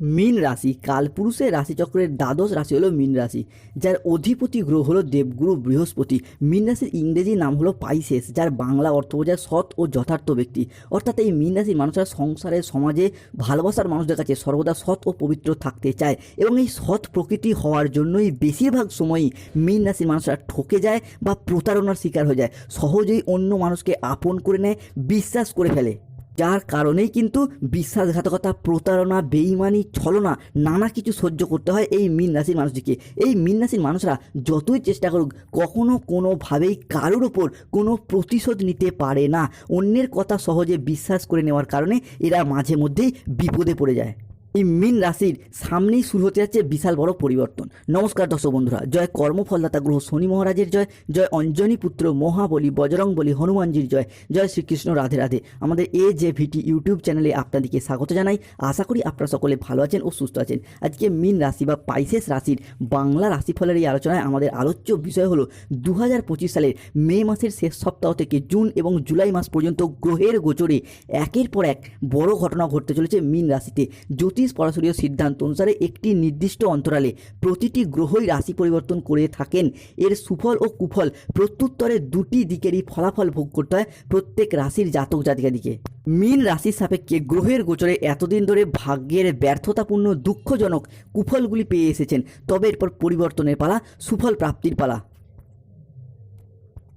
মীন রাশি, কালপুরুষের রাশিচক্রের দ্বাদশ রাশি হলো মীন রাশি, যার অধিপতি গ্রহ হলো দেবগুরু বৃহস্পতি। মীন রাশির ইংরেজি নাম হলো পাইসেস, যার বাংলা অর্থ বোঝায় সৎ ও যথার্থ ব্যক্তি। অর্থাৎ এই মীন রাশির মানুষরা সংসারে, সমাজে ভালোবাসার মানুষদের কাছে সর্বদা সৎ ও পবিত্র থাকতে চায় এবং এই সৎ প্রকৃতি হওয়ার জন্যই বেশিরভাগ সময়ই মীন রাশির মানুষরা ঠকে যায় বা প্রতারণার শিকার হয়ে যায়। সহজেই অন্য মানুষকে আপন করে নেয়, বিশ্বাস করে ফেলে। যার কারণেই কিন্তু বিশ্বাসঘাতকতা, প্রতারণা, বেইমানি, ছলনা, নানা কিছু সহ্য করতে হয় এই মীন রাশির মানুষটিকে। এই মীন রাশির মানুষরা যতই চেষ্টা করুক, কখনো কোনোভাবেই কারোর ওপর কোনো প্রতিশোধ নিতে পারে না। অন্যের কথা সহজে বিশ্বাস করে নেওয়ার কারণে এরা মাঝে মধ্যেই বিপদে পড়ে যায়। এই মীন রাশির সামনেই শুরু হতে যাচ্ছে বিশাল বড় পরিবর্তন। নমস্কার দর্শক বন্ধুরা, জয় কর্মফলদাতা গ্রহ শনি মহারাজের জয় জয় অঞ্জনী পুত্র মহাবলী বজরং বলি হনুমানজির জয় জয় শ্রীকৃষ্ণ রাধে রাধে। আমাদের এ যে ভিটি ইউটিউব চ্যানেলে আপনাদেরকে স্বাগত জানাই। আশা করি আপনারা সকলে ভালো আছেন ও সুস্থ আছেন। আজকে মীন রাশি বা পাইসেস রাশির বাংলা রাশিফলের এই আলোচনায় আমাদের আলোচ্য বিষয় হলো দু হাজার পঁচিশ সালের মে মাসের শেষ সপ্তাহ থেকে জুন এবং জুলাই মাস পর্যন্ত গ্রহের গোচরে একের পর এক বড় ঘটনা ঘটতে চলেছে মীন রাশিতে। জ্যোতিষ পরাশরীয় সিদ্ধান্ত অনুসারে একটি নির্দিষ্ট অন্তরালে প্রতিটি গ্রহই রাশি পরিবর্তন করে থাকেন। এর সুফল ও কুফল প্রত্যুত্তরে দুটি দিকেরই ফলাফল ভোগ করতে হয় প্রত্যেক রাশির জাতক জাতিকাদিকে। মীন রাশির সাপেক্ষে গ্রহের গোচরে এতদিন ধরে ভাগ্যের ব্যর্থতাপূর্ণ দুঃখজনক কুফলগুলি পেয়ে এসেছেন। তবে এরপর পরিবর্তনের পালা, সুফল প্রাপ্তির পালা।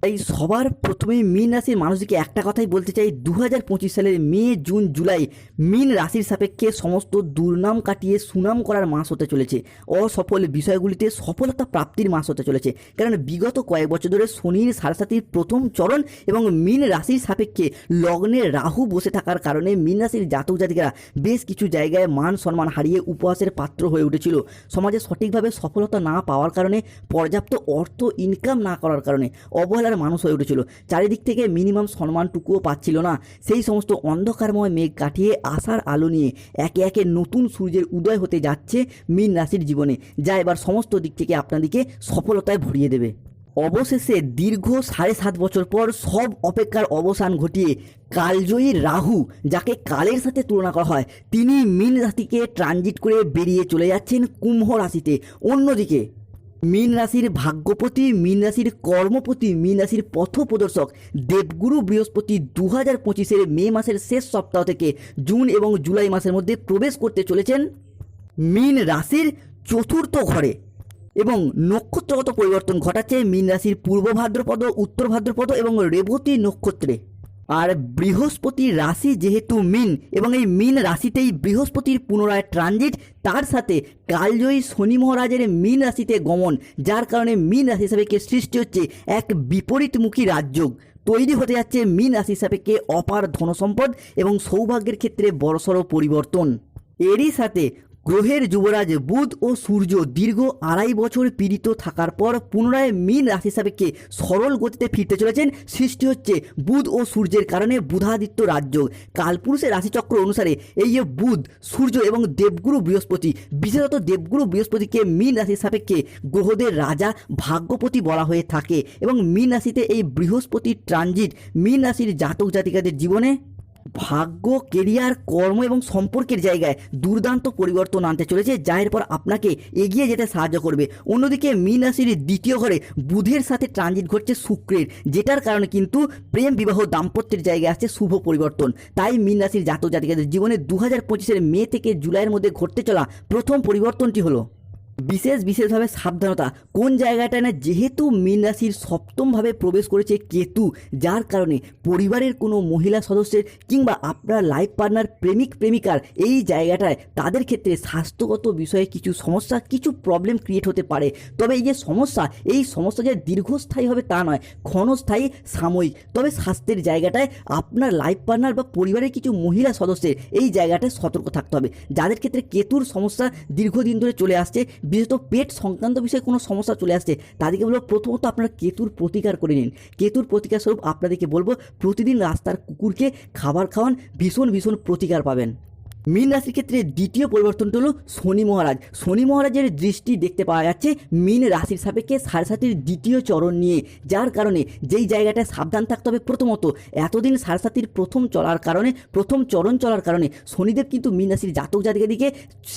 এই সবার প্রথমেই মীন রাশির মানুষকে একটা কথাই বলতে চাই দু হাজার পঁচিশ সালের মে, জুন, জুলাই মীন রাশির সাপেক্ষে সমস্ত দুর্নাম কাটিয়ে সুনাম করার মাস হতে চলেছে। অসফল বিষয়গুলিতে সফলতা প্রাপ্তির মাস হতে চলেছে। কারণ বিগত কয়েক বছর ধরে শনির সারসাতির প্রথম চরণ এবং মীন রাশির সাপেক্ষে লগ্নে রাহু বসে থাকার কারণে মীন রাশির জাতক জাতিকারা বেশ কিছু জায়গায় মান সম্মান হারিয়ে উপহাসের পাত্র হয়ে উঠেছিল। সমাজে সঠিকভাবে সফলতা না পাওয়ার কারণে পর্যাপ্ত অর্থ ইনকাম না করার কারণে অবহেলার মানুষ হয়ে উঠেছিল। চারিদিক থেকে মিনিমাম সম্মানটুকুও পাচ্ছিল না। সেই সমস্ত অন্ধকারময় মেঘ কাটিয়ে আশার আলো নিয়ে একে একে নতুন সূর্যের উদয় হতে যাচ্ছে মীন রাশির জীবনে, যা এবার সমস্ত দিক থেকে আপনাদেরকে সফলতায় ভরিয়ে দেবে। অবশেষে দীর্ঘ সাড়ে সাত বছর পর সব অপেক্ষার অবসান ঘটিয়ে কালজয়ী রাহু, যাকে কালের সাথে তুলনা করা হয়, তিনি মীন রাশিকে ট্রানজিট করে বেরিয়ে চলে যাচ্ছেন কুম্ভ রাশিতে। অন্যদিকে মীন রাশির ভাগ্যপতি, মীন রাশির কর্মপতি, মীন রাশির পথ প্রদর্শক দেবগুরু বৃহস্পতি দু হাজার পঁচিশের মে মাসের শেষ সপ্তাহ থেকে জুন এবং জুলাই মাসের মধ্যে প্রবেশ করতে চলেছেন মীন রাশির চতুর্থ ঘরে এবং নক্ষত্রগত পরিবর্তন ঘটাচ্ছে মীন রাশির পূর্ব ভাদ্রপদ, উত্তর ভাদ্রপদ এবং রেবতী নক্ষত্রে। আর বৃহস্পতির রাশি যেহেতু মিন এবং এই মিন রাশিতেই বৃহস্পতির পুনরায় ট্রানজিট তার সাথে কালজয়ী শনি মহারাজের মিন রাশিতে গমন, যার কারণে মিন রাশি সাপেক্ষে সৃষ্টি হচ্ছে এক বিপরীতমুখী রাজযোগ। তৈরি হতে যাচ্ছে মিন রাশি সাপেক্ষে অপার ধনসম্পদ এবং সৌভাগ্যের ক্ষেত্রে বড়সড় পরিবর্তন। এরই সাথে গ্রহের যুবরাজ বুধ ও সূর্য দীর্ঘ আড়াই বছর পীড়িত থাকার পর পুনরায় মীন রাশি সাপেক্ষে সরল গতিতে ফিরতে চলেছেন। সৃষ্টি হচ্ছে বুধ ও সূর্যের কারণে বুধাদিত্য রাজ্য। কালপুরুষের রাশিচক্র অনুসারে এই যে বুধ, সূর্য এবং দেবগুরু বৃহস্পতি, বিশেষত দেবগুরু বৃহস্পতিকে মীন রাশির সাপেক্ষে গ্রহদের রাজা, ভাগ্যপতি বলা হয়ে থাকে এবং মীন রাশিতে এই বৃহস্পতির ট্রানজিট মীন রাশির জাতক জাতিকাদের জীবনে ভাগ্য কেরিয়ার কর্ম এবং সম্পর্কের জায়গায় দুর্দান্ত পরিবর্তন আনতে চলেছে, যা এরপর আপনাকে এগিয়ে যেতে সাহায্য করবে। অন্যদিকে মীন রাশির দ্বিতীয় ঘরে বুধের সাথে ট্রানজিট ঘটছে শুক্রের, যেটার কারণে কিন্তু প্রেম বিবাহ দাম্পত্যের জায়গায় আসছে শুভ পরিবর্তন। তাই মীন রাশির জাতক জাতিকাদের জীবনে দু হাজার পঁচিশের মে থেকে জুলাইয়ের মধ্যে ঘটতে চলা প্রথম পরিবর্তনটি হলো বিশেষ বিশেষভাবে সাবধানতা। কোন জায়গাটায় না যেহেতু মীন রাশির সপ্তমভাবে প্রবেশ করেছে কেতু, যার কারণে পরিবারের কোনো মহিলা সদস্যের কিংবা আপনার লাইফ পার্টনার প্রেমিক, প্রেমিকার এই জায়গাটায় তাদের ক্ষেত্রে স্বাস্থ্যগত বিষয়ে কিছু সমস্যা, কিছু প্রবলেম ক্রিয়েট হতে পারে। তবে এই যে সমস্যা, এই সমস্যা যে দীর্ঘস্থায়ী হবে তা নয়, ক্ষণস্থায়ী, সাময়িক। তবে স্বাস্থ্যের জায়গাটায় আপনার লাইফ পার্টনার বা পরিবারের কিছু মহিলা সদস্যের এই জায়গাটায় সতর্ক থাকতে হবে। যাদের ক্ষেত্রে কেতুর সমস্যা দীর্ঘদিন ধরে চলে আসছে বিশেষত পেট সংক্রান্ত বিষয়ে কোনো সমস্যা চলে আসছে, তাদেরকে বলব প্রথমত আপনারা কেতুর প্রতিকার করে নিন। কেতুর প্রতিকার স্বরূপ আপনাদেরকে বলব, প্রতিদিন রাস্তার কুকুরকে খাবার খাওয়ান, ভীষণ ভীষণ প্রতিকার পাবেন। মীন রাশির ক্ষেত্রে দ্বিতীয় পরিবর্তনটা হলো শনি মহারাজ। শনি মহারাজের দৃষ্টি দেখতে পাওয়া যাচ্ছে মীন রাশির সাপেক্ষে সাড়ে সাতির দ্বিতীয় চরণ নিয়ে, যার কারণে যেই জায়গাটায় সাবধান থাকতে হবে প্রথমত, এতদিন সাড়ে সাতির প্রথম চলার কারণে, প্রথম চরণ চলার কারণে শনিদেব কিন্তু মীন রাশির জাতক জাতিকা দিকে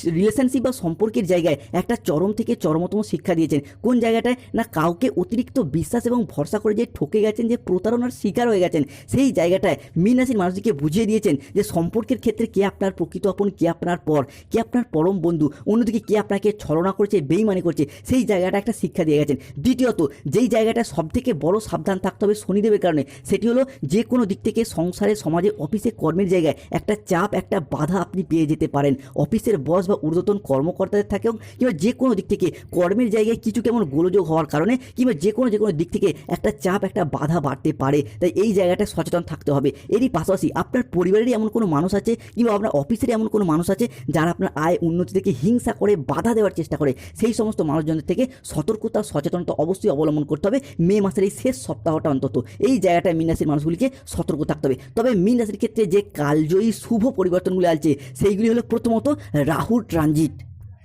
রিলেশনশিপ বা সম্পর্কের জায়গায় একটা চরম থেকে চরমতম শিক্ষা দিয়েছেন। কোন জায়গাটায়? না কাউকে অতিরিক্ত বিশ্বাস এবং ভরসা করে যে ঠকে গেছেন, যে প্রতারণার শিকার হয়ে গেছেন, সেই জায়গাটায় মীন রাশির মানুষকে বুঝিয়ে দিয়েছেন যে সম্পর্কের ক্ষেত্রে কে আপনার প্রকৃত আপন কে আপনার পর? কে আপনার পরম বন্ধু? অন্যদিকে কে আপনাকে ছলনা করছে, বেইমানি করছে? সেই জায়গাটা একটা শিক্ষা দিয়ে গেছেন। দ্বিতীয়ত, যেই জায়গাটা সব থেকে বড় সাবধান থাকতে হবে শনিদেবের কারণে, সেটি হলো যে কোনো দিক থেকে সংসারে, সমাজে, অফিসে কর্মের জায়গায় একটা চাপ, একটা বাধা আপনি পেয়ে যেতে পারেন। অফিসের বস বা ঊর্ধ্বতন কর্মকর্তাদের থাকেও কিংবা যে কোনো দিক থেকে কর্মের জায়গায় কিছু কেমন গোলযোগ হওয়ার কারণে, কিংবা যে কোনো যে কোনো দিক থেকে একটা চাপ, একটা বাধা বাড়তে পারে। তাই এই জায়গাটা সচেতন থাকতে হবে। এরই পাশাপাশি আপনার পরিবারেরই এমন কোনো মানুষ আছে, কিংবা আপনার অফিসের এমন কোনো মানুষ আছে যারা আপনার আয় উন্নতি থেকে হিংসা করে বাধা দেওয়ার চেষ্টা করে? সেই সমস্ত মানুষজনদের থেকে সতর্কতা, সচেতনতা অবশ্যই অবলম্বন করতে হবে। মে মাসের এই শেষ সপ্তাহটা অন্তত। এই জায়গাটায় মীন রাশির মানুষগুলিকে সতর্ক থাকতে হবে। তবে মীন রাশির ক্ষেত্রে যে কালজয়ী, শুভ পরিবর্তনগুলি আছে সেইগুলি হলো প্রথমত রাহুর ট্রানজিট।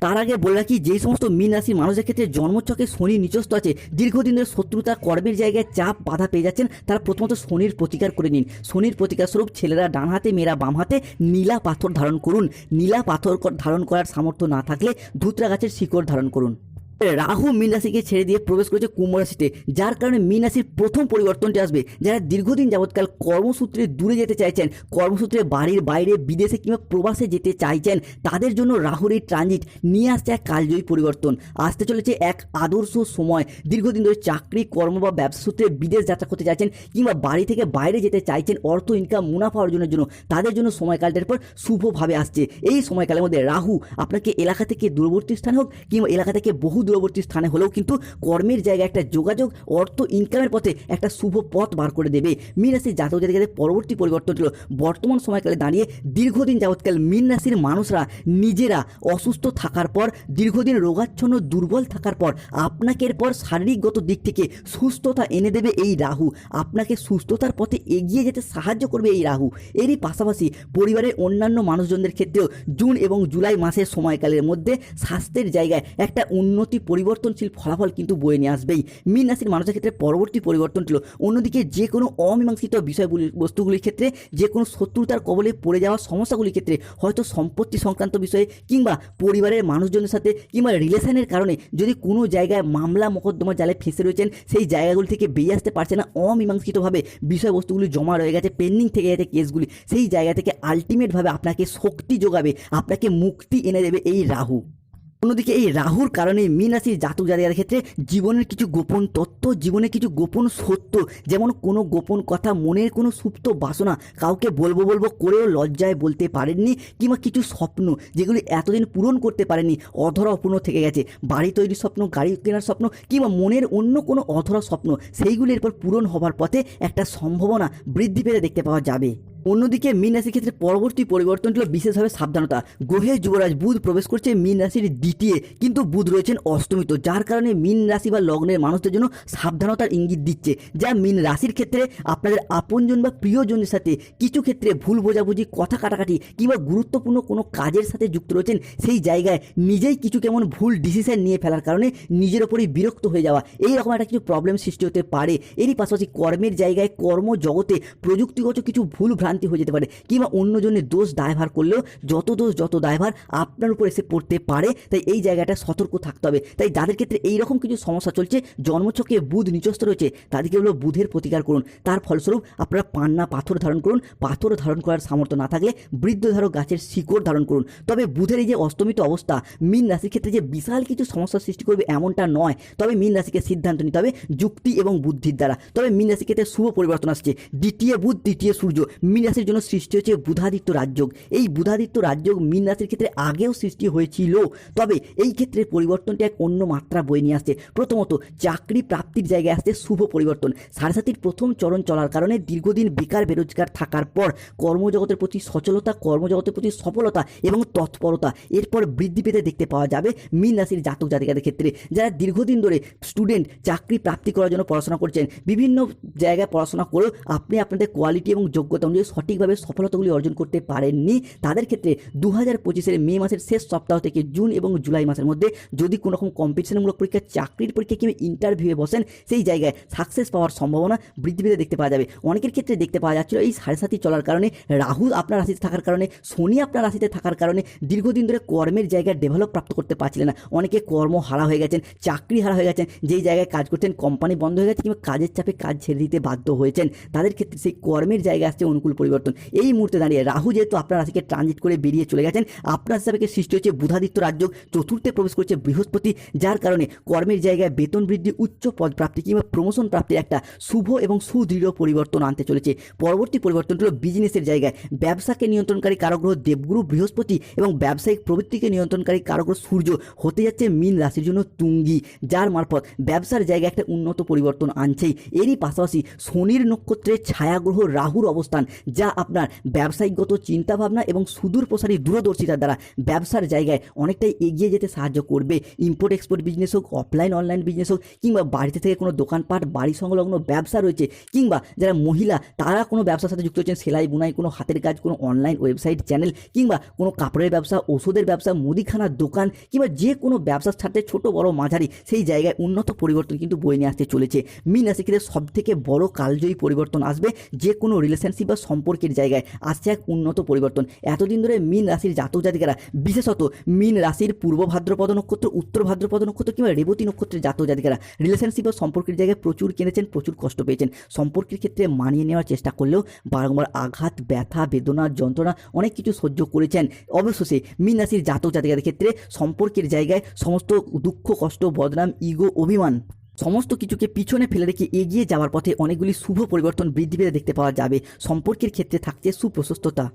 তার আগে বলে রাখি, যে সমস্ত মীন রাশির মানুষের ক্ষেত্রে জন্মচকে শনি নিচস্ত আছে দীর্ঘদিন ধরে শত্রুতা, কর্মের জায়গায় চাপ, বাধা পেয়ে যাচ্ছেন, তারা প্রথমত শনির প্রতিকার করে নিন। শনির প্রতিকার স্বরূপ ছেলেরা ডান হাতে মেয়েরা বাম হাতে নীলা পাথর ধারণ করুন। নীলা পাথর ধারণ করার সামর্থ্য না থাকলে ধুতরা গাছের শিকড় ধারণ করুন। রাহু মীন রাশিকে ছেড়ে দিয়ে প্রবেশ করেছে কুম্ভ রাশিতে, যার কারণে মীন রাশির প্রথম পরিবর্তনটি আসবে। যারা দীর্ঘদিন যাবৎকাল কর্মসূত্রে দূরে যেতে চাইছেন, কর্মসূত্রে বাড়ির বাইরে, বিদেশে কিংবা প্রবাসে যেতে চাইছেন, তাদের জন্য রাহুর এই ট্রানজিট নিয়ে আসছে এক কালজয়ী পরিবর্তন। আসতে চলেছে এক আদর্শ সময়। দীর্ঘদিন ধরে চাকরি, কর্ম বা ব্যবসা সূত্রে বিদেশ যাত্রা করতে চাইছেন কিংবা বাড়ি থেকে বাইরে যেতে চাইছেন অর্থ ইনকাম মুনাফা অর্জনের জন্য, তাদের জন্য সময়কালটার পর শুভভাবে আসছে। এই সময়কালের মধ্যে রাহু আপনাকে এলাকা থেকে দূরবর্তী স্থানে হোক কিংবা এলাকা থেকে বহু দূরবর্তী স্থানে হলেও কিন্তু কর্মের জায়গায় একটা যোগাযোগ, অর্থ ইনকামের পথে একটা শুভ পথ বার করে দেবে। মীন রাশির জাতক জাতিকাদের পরবর্তী পরিবর্তন ছিল বর্তমান সময়কালে দাঁড়িয়ে দীর্ঘদিন যাবৎকাল মীন রাশির মানুষরা নিজেরা অসুস্থ থাকার পর, দীর্ঘদিন রোগাচ্ছন্ন, দুর্বল থাকার পর, আপনাকে এরপর শারীরিকগত দিক থেকে সুস্থতা এনে দেবে এই রাহু। আপনাকে সুস্থতার পথে এগিয়ে যেতে সাহায্য করবে এই রাহু। এরই পাশাপাশি পরিবারের অন্যান্য মানুষজনদের ক্ষেত্রেও জুন এবং জুলাই মাসের সময়কালের মধ্যে স্বাস্থ্যের জায়গায় একটা উন্নতি পরিবর্তনশীল ফলাফল কিন্তু বয়ে নিয়ে আসবেই। মীন রাশির মানুষের ক্ষেত্রে পরবর্তী পরিবর্তন ছিল। অন্যদিকে যে কোনো অমীমাংসিত বিষয়গুলি, বস্তুগুলির ক্ষেত্রে, যে কোনো শত্রুতার কবলে পড়ে যাওয়া সমস্যাগুলির ক্ষেত্রে হয়তো সম্পত্তি সংক্রান্ত বিষয়ে কিংবা পরিবারের মানুষজনের সাথে কিংবা রিলেশনের কারণে যদি কোনো জায়গায় মামলা মোকদ্দমা জালে ফেঁসে রয়েছেন, সেই জায়গাগুলি থেকে বেরিয়ে আসতে পারছে না। অমীমাংসিতভাবে বিষয়বস্তুগুলি জমা রয়ে গেছে পেন্ডিং থেকে গেছে কেসগুলি। সেই জায়গা থেকে আলটিমেটভাবে আপনাকে শক্তি যোগাবে, আপনাকে মুক্তি এনে দেবে এই রাহু। অন্যদিকে এই রাহুর কারণে মীন রাশির জাতক জাতিকার ক্ষেত্রে জীবনের কিছু গোপন তত্ত্ব, জীবনের কিছু গোপন সত্য, যেমন কোনো গোপন কথা, মনের কোনো সুপ্ত বাসনা কাউকে বলব বলব করেও লজ্জায় বলতে পারেননি কিংবা কিছু স্বপ্ন যেগুলি এতদিন পূরণ করতে পারেনি অধরা অপূর্ণ থেকে গেছে। বাড়ি তৈরির স্বপ্ন, গাড়ি কেনার স্বপ্ন কিংবা মনের অন্য কোনো অধরা স্বপ্ন, সেইগুলি এরপর পূরণ হবার পথে একটা সম্ভাবনা বৃদ্ধি পেতে দেখতে পাওয়া যাবে। অন্যদিকে মীন রাশির ক্ষেত্রে পরবর্তী পরিবর্তন ছিল বিশেষভাবে সাবধানতা। গ্রহের যুবরাজ বুধ প্রবেশ করছে মীন রাশির দ্বিতীয়, কিন্তু বুধ রয়েছেন অষ্টমিত যার কারণে মীন রাশি বা লগ্নের মানুষদের জন্য সাবধানতার ইঙ্গিত দিচ্ছে যা মীন রাশির ক্ষেত্রে আপনাদের আপনজন বা প্রিয়জনের সাথে কিছু ক্ষেত্রে ভুল বোঝাবুঝি, কথা কাটাকাটি কিংবা গুরুত্বপূর্ণ কোনো কাজের সাথে যুক্ত রয়েছেন সেই জায়গায় নিজেই কিছু কেমন ভুল ডিসিশন নিয়ে ফেলার কারণে নিজের ওপরই বিরক্ত হয়ে যাওয়া। এই রকম একটা কিছু প্রবলেম সৃষ্টি হতে পারে। এরই পাশাপাশি কর্মের জায়গায় কর্মজগতে প্রযুক্তিগত কিছু ভুল হয়ে যেতে পারে কিংবা অন্যজনের দোষ দায়ভার করলেও যত দোষ, যত দায়ভার আপনার উপর এসে পড়তে পারে, তাই এই জায়গাটা সতর্ক থাকতে হবে। তাই যাদের ক্ষেত্রে এই রকম কিছু সমস্যা চলছে জন্মছকে বুধ নিচস্থ রয়েছে, তাদেরকে হলো বুধের প্রতিকার করুন। তার ফলস্বরূপ আপনারা পান্না পাথর ধারণ করুন। পাথর ধারণ করার সামর্থ্য না থাকলে বৃদ্ধধারক গাছের শিকড় ধারণ করুন। তবে বুধের এই যে অস্তমিত অবস্থা, মীন রাশির ক্ষেত্রে যে বিশাল কিছু সমস্যার সৃষ্টি করবে এমনটা নয়। তবে মীন রাশিকে সিদ্ধান্ত নিতে হবে যুক্তি এবং বুদ্ধির দ্বারা। তবে মীন রাশির ক্ষেত্রে শুভ পরিবর্তন আসছে। দ্বিতীয় বুধ, তৃতীয় সূর্য। মীন রাশির জন্য সৃষ্টি হচ্ছে বুধাদিত্য রাজযোগ। এই বুধাদিত্য রাজযোগ মীন রাশির ক্ষেত্রে আগেও সৃষ্টি হয়েছিল, তবে এই ক্ষেত্রে পরিবর্তনটি এক অন্য মাত্রা বয়ে নিয়ে আসছে। প্রথমত, চাকরি প্রাপ্তির জায়গায় আসছে শুভ পরিবর্তন। সাড়ে প্রথম চরণ চলার কারণে দীর্ঘদিন বেকার বেরোজগার থাকার পর কর্মজগতের প্রতি সচলতা, কর্মজগতের প্রতি সফলতা এবং তৎপরতা এরপর বৃদ্ধি পেতে দেখতে পাওয়া যাবে মীন রাশির জাতক জাতিকাদের ক্ষেত্রে। যারা দীর্ঘদিন ধরে স্টুডেন্ট, চাকরি প্রাপ্তি করার জন্য পড়াশোনা করছেন, বিভিন্ন জায়গায় পড়াশোনা করেও আপনি আপনাদের কোয়ালিটি এবং যোগ্যতা অনুযায়ী সঠিকভাবে সফলতাগুলি অর্জন করতে পারেননি। তাদের ক্ষেত্রে দু হাজার পঁচিশের মে মাসের শেষ সপ্তাহ থেকে জুন এবং জুলাই মাসের মধ্যে যদি কোনো রকম কম্পিটিশনমূলক পরীক্ষা চাকরির পরীক্ষা কিংবা ইন্টারভিউয়ে বসেন, সেই জায়গায় সাকসেস পাওয়ার সম্ভাবনা বৃদ্ধি পেতে দেখতে পাওয়া যাবে। অনেকের ক্ষেত্রে দেখতে পাওয়া যাচ্ছিল এই সাড়ে সাথী চলার কারণে রাহু আপনার রাশিতে থাকার কারণে শনি আপনার রাশিতে থাকার কারণে দীর্ঘদিন ধরে কর্মের জায়গায় ডেভেলপ প্রাপ্ত করতে পারছিলেন না। অনেকে কর্ম হারা হয়ে গেছেন, চাকরি হারা হয়ে গেছেন, যেই জায়গায় কাজ করতেন কোম্পানি বন্ধ হয়ে গেছে কিংবা কাজের চাপে কাজ ছেড়ে দিতে বাধ্য হয়েছেন। তাদের ক্ষেত্রে সেই কর্মের জায়গায় আসছে অনুকূল পরিবর্তন। এই মুহূর্তে দাঁড়িয়ে রাহু যেহেতু আপনার রাশিকে ট্রানজিট করে বেরিয়ে চলে গেছেন, আপনার হিসাবে সৃষ্টি হচ্ছে বুধাদিত্য রাজ্য চতুর্থে প্রবেশ করছে বৃহস্পতি, যার কারণে কর্মের জায়গায় বেতন বৃদ্ধি, উচ্চ পদ প্রাপ্তি কিংবা প্রমোশন প্রাপ্তির একটা শুভ এবং সুদৃঢ় পরিবর্তন আনতে চলেছে। পরবর্তী পরিবর্তনটি হলো বিজনেসের জায়গায় ব্যবসাকে নিয়ন্ত্রণকারী কারগ্রহ দেবগুরু বৃহস্পতি এবং ব্যবসায়িক প্রবৃত্তিকে নিয়ন্ত্রণকারী কারগ্রহ সূর্য হতে যাচ্ছে মীন রাশির জন্য তুঙ্গি, যার মারফত ব্যবসার জায়গায় একটা উন্নত পরিবর্তন আনছেই। এরই পাশাপাশি শনির নক্ষত্রের ছায়াগ্রহ রাহুর অবস্থান যা আপনার ব্যবসায়িকগত চিন্তাভাবনা এবং সুদূর প্রসারী দূরদর্শিতার দ্বারা ব্যবসার জায়গায় অনেকটাই এগিয়ে যেতে সাহায্য করবে। ইম্পোর্ট এক্সপোর্ট বিজনেস হোক অফলাইন অনলাইন বিজনেস হোক, কিংবা বাড়িতে থেকে কোনো দোকানপাট, বাড়ি সংলগ্ন ব্যবসা রয়েছে, কিংবা যারা মহিলা, তারা কোনো ব্যবসার সাথে যুক্ত হচ্ছেন, সেলাই, বুনাই, কোনো হাতের কাজ, কোনো অনলাইন ওয়েবসাইট চ্যানেল কিংবা কোনো কাপড়ের ব্যবসা, ওষুধের ব্যবসা, মুদিখানার দোকান, কিংবা যে কোনো ব্যবসার সাথে ছোট, বড়, মাঝারি, সেই জায়গায় উন্নত পরিবর্তন কিন্তু বয়ে নিয়ে আসতে চলেছে। মিন সব থেকে বড় কালজয়ী পরিবর্তন আসবে। যে কোনো রিলেশনশিপ বা সম্পর্কের জায়গায় আসছে এক উন্নত পরিবর্তন। এতদিন ধরে মিন রাশির জাতক জাতিকারা, বিশেষত মিন রাশির পূর্ব ভাদ্রপদ নক্ষত্র, উত্তর ভাদ্রপদ নক্ষত্র কিংবা রেবতী নক্ষত্রের জাতক জাতিকারা রিলেশনশিপ বা সম্পর্কের জায়গায় প্রচুর কিনেছেন প্রচুর কষ্ট পেয়েছেন। সম্পর্কের ক্ষেত্রে মানিয়ে নেওয়ার চেষ্টা করলেও বারংবার আঘাত, ব্যথা, বেদনা, যন্ত্রণা অনেক কিছু সহ্য করেছেন। অবশেষে মিন রাশির জাতক জাতিকাদের ক্ষেত্রে সম্পর্কের জায়গায় সমস্ত দুঃখ, কষ্ট, বদনাম ইগো অভিমান সমস্ত কিছুকে পিছনে ফেলে রেখে এগিয়ে যাওয়ার পথে অনেকগুলি শুভ পরিবর্তন বৃদ্ধি পেতে দেখতে পাওয়া যাবে। সম্পর্কের ক্ষেত্রে থাকছে সুপ্রশস্ততা।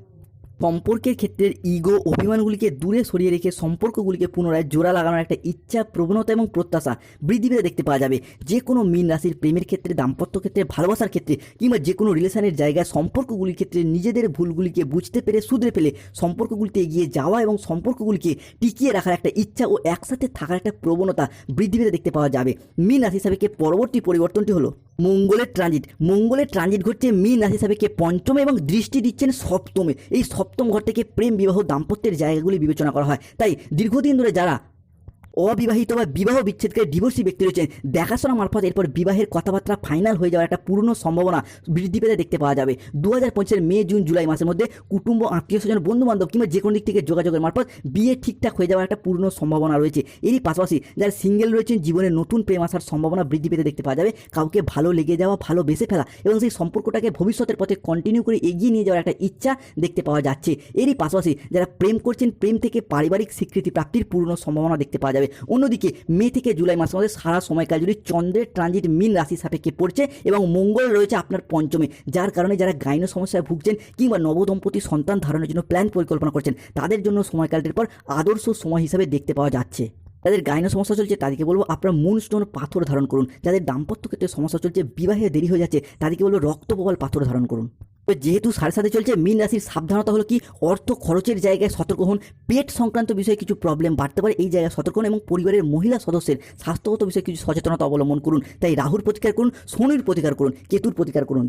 সম্পর্কের ক্ষেত্রে ইগো অভিমানগুলিকে দূরে সরিয়ে রেখে সম্পর্কগুলিকে পুনরায় জোড়া লাগানোর একটা ইচ্ছা, প্রবণতা এবং প্রত্যাশা বৃদ্ধি পেতে দেখতে পাওয়া যাবে। যে কোনো মীন রাশির প্রেমের ক্ষেত্রে, দাম্পত্য ক্ষেত্রে, ভালোবাসার ক্ষেত্রে কিংবা যে কোনো রিলেশনের জায়গায় সম্পর্কগুলির ক্ষেত্রে নিজেদের ভুলগুলিকে বুঝতে পেরে, শুধরে ফেলে সম্পর্কগুলিতে এগিয়ে যাওয়া এবং সম্পর্কগুলিকে টিকিয়ে রাখার একটা ইচ্ছা ও একসাথে থাকার একটা প্রবণতা বৃদ্ধি পেতে দেখতে পাওয়া যাবে। মীন রাশি সাবেকে পরবর্তী পরিবর্তনটি হলো মঙ্গলের ট্রানজিট মঙ্গলের ট্রানজিট ঘটছে মীন রাশি সাবেকে পঞ্চমে এবং দৃষ্টি দিচ্ছেন সপ্তমে। এই সপ্তম ঘর থেকে প্রেম বিবাহ দাম্পত্যের জায়গাগুলি বিবেচনা করা হয়। তাই দীর্ঘদিন ধরে যারা অবিবাহিত বা বিবাহ বিচ্ছেদকারী ডিভোর্সি ব্যক্তি রয়েছেন। দেখাশোনা মারফত এরপর বিবাহের কথাবার্তা ফাইনাল হয়ে যাওয়ার একটা পূর্ণ সম্ভাবনা বৃদ্ধি পেতে দেখতে পাওয়া যাবে। দু হাজার মে, জুন, জুলাই মাসের মধ্যে কুটুম্ব, আত্মীয় স্বজন বন্ধু বান্ধব কিংবা যে কোনো দিক থেকে যোগাযোগের মারফত বিয়ে ঠিকঠাক হয়ে যাওয়ার একটা পূর্ণ সম্ভাবনা রয়েছে। এরই পাশাপাশি যারা সিঙ্গেল রয়েছেন, জীবনে নতুন প্রেম আসার সম্ভাবনা বৃদ্ধি পেতে দেখতে পাওয়া যাবে। কাউকে ভালো লেগে যাওয়া, ভালো বেসে ফেলা এবং সেই সম্পর্কটাকে ভবিষ্যতের পথে কন্টিনিউ করে এগিয়ে নিয়ে যাওয়ার একটা ইচ্ছা দেখতে পাওয়া যাচ্ছে। এরই পাশাপাশি যারা প্রেম করছেন, প্রেম থেকে পারিবারিক স্বীকৃতি প্রাপ্তির পূর্ণ সম্ভাবনা দেখতে পাওয়া যাবে। অন্যদিকে, মে থেকে জুলাই মাসের মধ্যে সারা সময়কাল জুড়ে চন্দ্রের ট্রানজিট মিন রাশি সাপেক্ষে পড়ছে এবং মঙ্গল রয়েছে আপনার পঞ্চমে, যার কারণে যারা গাইন সমস্যায় ভুগছেন কিংবা নবদম্পতি সন্তান ধারণের জন্য প্ল্যান পরিকল্পনা করছেন, তাদের জন্য সময়কালটির পর আদর্শ সময় হিসাবে দেখতে পাওয়া যাচ্ছে। যাদের গাইনো সমস্যা চলছে, তাদেরকে বলব আপনারা মুনস্টোন পাথর ধারণ করুন। যাদের দাম্পত্য ক্ষেত্রে সমস্যা চলছে, বিবাহে দেরি হয়ে যাচ্ছে, তাদেরকে বলব রক্তপ্রবাল পাথর ধারণ করুন। যেহেতু সাড়ে সাথে চলছে, মীন রাশির সাবধানতা হলো কি, অর্থ খরচের জায়গায় সতর্ক হন, পেট সংক্রান্ত বিষয়ে কিছু প্রবলেম বাড়তে পারে, এই জায়গায় সতর্ক হন এবং পরিবারের মহিলা সদস্যের স্বাস্থ্যগত বিষয়ে কিছু সচেতনতা অবলম্বন করুন। তাই রাহুর প্রতিকার করুন, শনির প্রতিকার করুন, কেতুর প্রতিকার করুন।